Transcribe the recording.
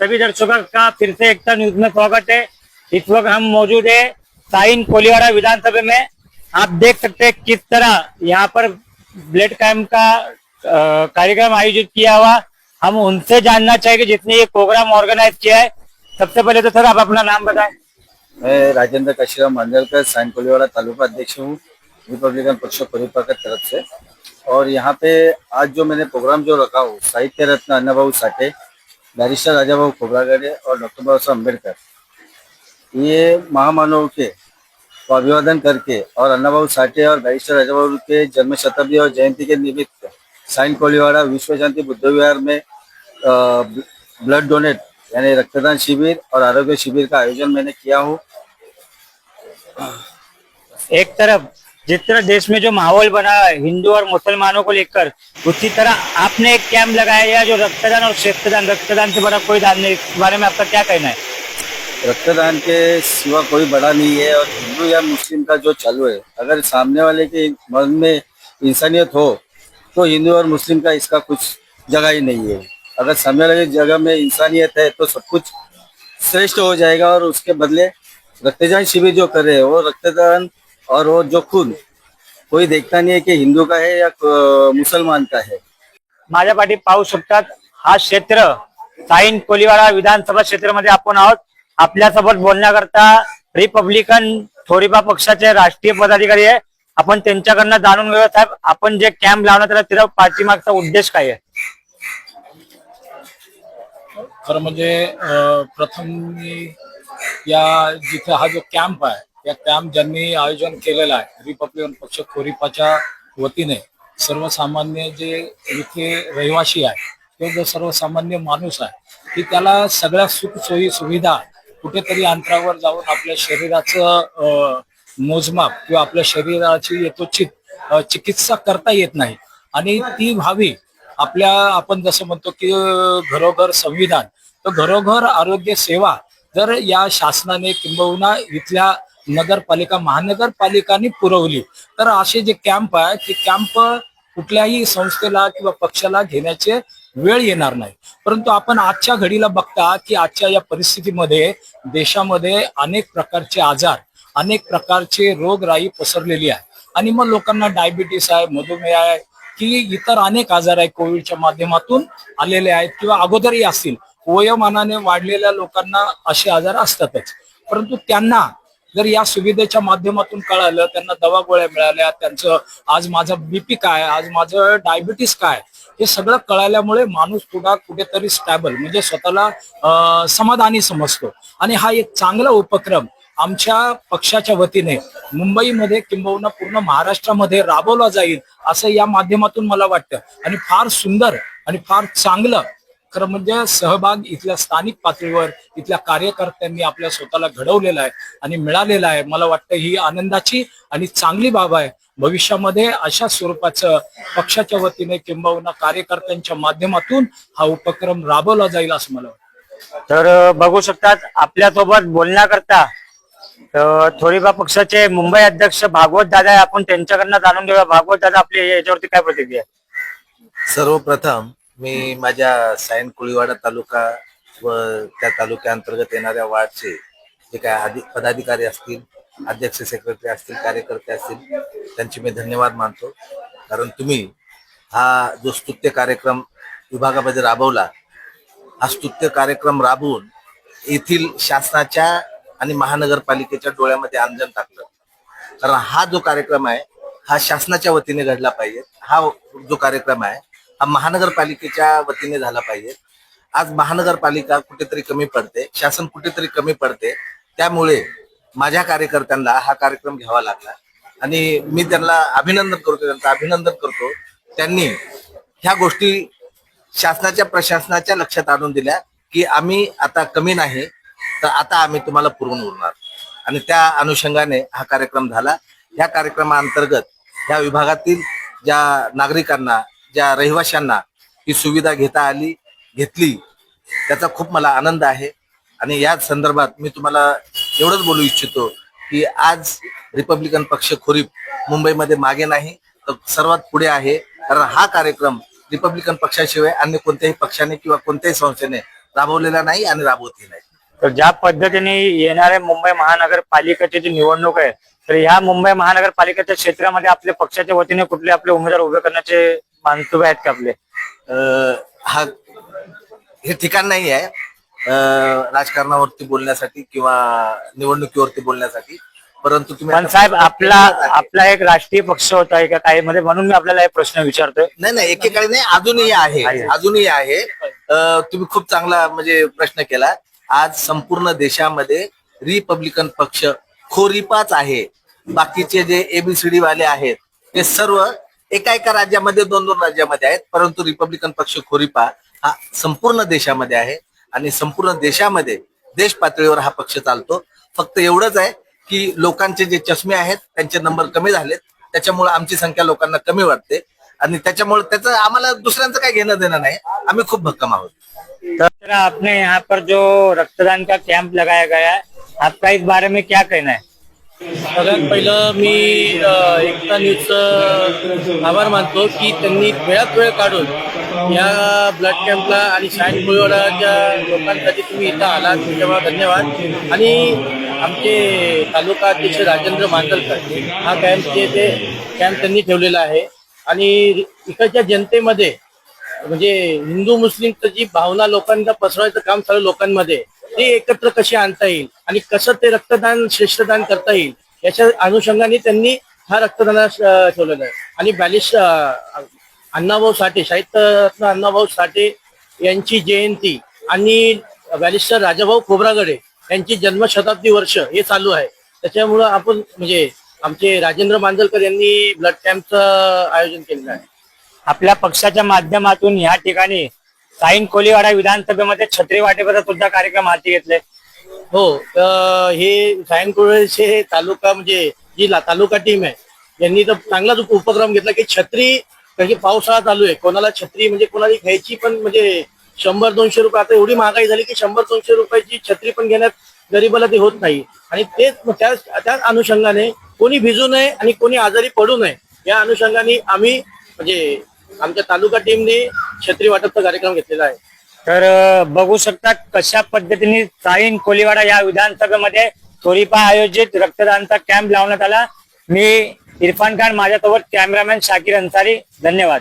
सभी दर्शकों का फिर से एकता न्यूज़ में स्वागत है। इस वक्त हम मौजूद है साइन कोलीवाड़ा विधानसभा में। आप देख सकते हैं किस तरह यहाँ पर ब्लड कैंप का कार्यक्रम आयोजित किया हुआ। हम उनसे जानना चाहेंगे जिसने ये प्रोग्राम ऑर्गेनाइज किया है। सबसे पहले तो सर, आप अपना नाम बताएँ। मैं राजेंद्र काशीराम मांजलकर साइन कोलीवाड़ा तालुका अध्यक्ष हूँ रिपब्लिकन पक्ष परिपा की तरफ़ से। और यहाँ पे आज जो मैंने प्रोग्राम जो रखा हूँ, साहित्य रत्न अन्नाभाऊ साठे, बैरिस्टर राजाभाऊ खोबरागड़े और डॉक्टर बाबा साहब अंबेडकर ये महामानव के अभिवादन करके और अन्नाभाऊ साठे और बैरिस्टर राजाभाऊ के जन्म शताब्दी और जयंती के निमित्त साइन कोलीवाड़ा विश्व शांति बुद्ध विहार में ब्लड डोनेट यानी रक्तदान शिविर और आरोग्य शिविर का आयोजन मैंने किया हूँ। एक तरफ़ जिस तरह देश में जो माहौल बना है हिंदू और मुसलमानों को लेकर उसी तरह आपने एक कैंप लगाया है जो रक्तदान और क्षेत्रदान रक्तदान से बड़ा कोई दान नहीं इस बारे में आपका क्या कहना है? रक्तदान के सिवा कोई बड़ा नहीं है और हिंदू या मुस्लिम का जो चालू है अगर सामने वाले के मन में इंसानियत हो तो हिंदू और मुस्लिम का इसका कुछ जगह ही नहीं है। अगर सामने वाले जगह में इंसानियत है तो सब कुछ श्रेष्ठ हो जाएगा और उसके बदले रक्तदान शिविर जो कर रहे हैं वो रक्तदान और वो जो खून कोई देखता नहीं है कि हिंदू का है या मुसलमान का है। माझ्या पाठी पाहू शकतात हा क्षेत्र साईन कोलीवाडा विधानसभा क्षेत्रामध्ये आपण आहोत. आपल्यासोबत बोलण्याकरता रिपब्लिकन थोरीबा पक्षाचे राष्ट्रीय पदाधिकारी आहे. आपण त्यांच्याकडनं जाणून घेऊया साहेब आपण जे कॅम्प लावण्यात आला त्याचा पाठीमागचा उद्देश काय आहे? खरं म्हणजे प्रथम मी या जिथे हा जो कॅम्प आहे या कॅम्प ज्यांनी आयोजन केलेला आहे रिपब्लिकन पक्ष खोरीपाच्या वतीने सर्वसामान्य जे इथे रहिवासी आहे तो जो सर्वसामान्य माणूस आहे की त्याला सगळ्या सुखसोयी सुविधा कुठेतरी अंतरावर जाऊन आपल्या शरीराचं मोजमाप किंवा आपल्या शरीराची यथोचित चिकित्सा करता येत नाही. आणि ती व्हावी आपल्या आपण जसं म्हणतो की घरोघर संविधान. तर घरोघर आरोग्य सेवा जर या शासनाने किंबहुना इथल्या नगरपालिका महानगरपालिकांनी पुरवली तर असे जे कॅम्प आहे ते कॅम्प कुठल्याही संस्थेला किंवा पक्षाला घेण्याचे वेळ येणार नाही. परंतु आपण आजच्या घडीला बघता की आजच्या या परिस्थितीमध्ये देशामध्ये अनेक प्रकारचे आजार अनेक प्रकारचे रोगराई पसरलेली आहे. आणि मग लोकांना डायबिटीस आहे मधुमेह आहे की इतर अनेक आजार आहेत कोविडच्या माध्यमातून आलेले आहेत किंवा अगोदरही असतील. वयोमानाने वाढलेल्या लोकांना असे आजार असतातच. परंतु त्यांना जर या सुविधेच्या माध्यमातून कळालं त्यांना दवा गोळ्या मिळाल्या त्यांचं आज माझं बीपी काय आज माझं डायबिटीस काय हे सगळं कळाल्यामुळे माणूस थोडा कुठेतरी स्टॅबल म्हणजे स्वतःला समाधानी समजतो. आणि हा एक चांगला उपक्रम आमच्या पक्षाच्या वतीने मुंबईमध्ये किंबहुना पूर्ण महाराष्ट्रामध्ये राबवला जाईल असं या माध्यमातून मला वाटतं. आणि फार सुंदर आणि फार चांगलं खरं म्हणजे सहभाग इथल्या स्थानिक पातळीवर इथल्या कार्यकर्त्यांनी आपल्या स्वतःला घडवलेला आहे आणि मिळालेला आहे. मला वाटतं ही आनंदाची आणि चांगली बाब आहे. भविष्यामध्ये अशा स्वरूपाचं पक्षाच्या वतीने किंबहुना कार्यकर्त्यांच्या माध्यमातून हा उपक्रम राबवला जाईल असं मला वाटतं. तर बघू शकतात आपल्यासोबत बोलण्याकरता तर थोडीबा पक्षाचे मुंबई अध्यक्ष भागवत दादा आपण त्यांच्याकडनं जाणून घेऊया. भागवत दादा आपली याच्यावरती काय प्रतिक्रिया आहे? सर्वप्रथम मी माझ्या सायन कुळीवाडा तालुका व त्या तालुक्याअंतर्गत येणाऱ्या वार्डचे जे काय पदाधिकारी असतील अध्यक्ष सेक्रेटरी असतील कार्यकर्ते असतील त्यांचे मी धन्यवाद मानतो. कारण तुम्ही हा जो स्तुत्य कार्यक्रम विभागामध्ये राबवला हा स्तुत्य कार्यक्रम राबवून येथील शासनाच्या आणि महानगरपालिकेच्या डोळ्यामध्ये अंजन टाकलं. कारण हा जो कार्यक्रम आहे हा शासनाच्या वतीने घडला पाहिजे. हा जो कार्यक्रम आहे हा महानगरपालिकेच्या वतीने झाला पाहिजे. आज महानगरपालिका कुठेतरी कमी पडते शासन कुठेतरी कमी पडते. त्यामुळे माझ्या कार्यकर्त्यांना हा कार्यक्रम घ्यावा लागला. आणि मी त्यांना अभिनंदन करतो त्यांचं अभिनंदन करतो. त्यांनी ह्या गोष्टी शासनाच्या प्रशासनाच्या लक्षात आणून दिल्या की आम्ही आता कमी नाही तर आता आम्ही तुम्हाला पुरवून उरणार. आणि त्या अनुषंगाने हा कार्यक्रम झाला. या कार्यक्रमाअंतर्गत या विभागातील ज्या नागरिकांना ज्या रहिवाशांना ही सुविधा घेता आली घेतली त्याचा खूप मला आनंद आहे. आणि याच संदर्भात मी तुम्हाला एवढंच बोलू इच्छितो की आज रिपब्लिकन पक्ष खोरीप मुंबईमध्ये मागे नाही तर सर्वात पुढे आहे. कारण हा कार्यक्रम रिपब्लिकन पक्षाशिवाय अन्य कोणत्याही पक्षाने किंवा कोणत्याही संस्थेने राबवलेला नाही आणि राबवतही नाही. तर ज्या पद्धतीने येणाऱ्या मुंबई महानगरपालिकेची जी निवडणूक आहे तर ह्या मुंबई महानगरपालिकेच्या क्षेत्रामध्ये आपल्या पक्षाच्या वतीने कुठले आपले उमेदवार उभे करण्याचे मानतुबे आहेत का आपले? हा हे ठिकाण नाही आहे. राजकारणावरती बोलण्यासाठी किंवा निवडणुकीवरती बोलण्यासाठी. परंतु तुम्ही पण साहेब आपला आपला एक राष्ट्रीय पक्ष होता एका काही मध्ये म्हणून मी आपल्याला एक प्रश्न विचारतोय. नाही नाही एकेकाळी नाही अजूनही आहे. अजूनही आहे. तुम्ही खूप चांगला म्हणजे प्रश्न केला. आज संपूर्ण देशामध्ये रिपब्लिकन पक्ष खोरीपाच आहे. बाकीचे जे एबीसीडी वाले आहेत ते सर्व एका एका राज्यामध्ये दोन दोन राज्यामध्ये आहेत परंतु रिपब्लिकन पक्ष खोरीपा हा संपूर्ण देशामध्ये आहे आणि संपूर्ण देशामध्ये देश पातळीवर हा पक्ष चालतो. फक्त एवढंच आहे की लोकांचे जे चष्मे आहेत त्यांचे नंबर कमी झालेत. त्याच्यामुळे आमची संख्या लोकांना कमी वाटते. आणि त्याच्यामुळे त्याचं आम्हाला दुसऱ्यांचं काही घेणं देणं नाही. आम्ही खूप भक्कम आहोत. तर आपने यहाँ पर जो रक्तदान का कैंप लगाया गया है आपका इस बारे में क्या कहना है? सगळ्यात पहिलं मी एकता न्यूजचं आभार मानतो की त्यांनी वेळात वेळ काढून या ब्लड कॅम्पला आणि सायन कोळीवाडाच्या लोकांसाठी तुम्ही इथं आलात त्याच्यामुळे धन्यवाद. आणि आमचे तालुका अध्यक्ष राजेंद्र मांडलकर हा कॅम्प ते कॅम्प त्यांनी ठेवलेला आहे. आणि इकडच्या जनतेमध्ये म्हणजे हिंदू मुस्लिमचं जी भावना लोकांना पसरवायचं काम चालू लोकांमध्ये ते एकत्र कसे आणता येईल आणि कसं ते रक्तदान श्रेष्ठदान करता येईल याच्या अनुषंगाने त्यांनी हा रक्तदान ठेवलेला आहे. आणि बॅलिश अण्णाभाऊ साठे साहित्य रत्न अण्णाभाऊ साठे यांची जयंती आणि बॅलिस्टर राजाभाऊ खोब्रागडे यांची जन्मशताब्दी वर्ष हे चालू आहे. त्याच्यामुळं आपण म्हणजे आमचे राजेंद्र मांजलकर यांनी ब्लड कॅम्पचं आयोजन केलेलं आहे. आपल्या पक्षाच्या माध्यमातून या ठिकाणी साईन कोलीवाडा विधानसभेमध्ये छत्री वाटेचा सुद्धा कार्यक्रम हाती घेतले. हो तर हे सायंकुळेचे तालुका म्हणजे जी तालुका टीम आहे यांनी तर चांगलाच उपक्रम घेतला की छत्री कारण पावसाळा चालू आहे. कोणाला छत्री म्हणजे कोणाला घ्यायची पण म्हणजे शंभर दोनशे रुपये आता एवढी महागाई झाली की शंभर दोनशे रुपयाची छत्री पण घेण्यात गरीबाला ते होत नाही. आणि तेच त्याच त्याच अनुषंगाने कोणी भिजू नये आणि कोणी आजारी पडू नये या अनुषंगाने आम्ही म्हणजे आमच्या तालुका टीमने छत्री वाटपचा कार्यक्रम घेतलेला आहे. तर बघू शकता कशा पद्धतीने साईन कोलीवाडा या विधानसभेमध्ये थोरीपा आयोजित रक्तदानचा कॅम्प लावण्यात आला. मी इरफान खान माझ्यासोबत कॅमेरामॅन शाकीर अन्सारी. धन्यवाद.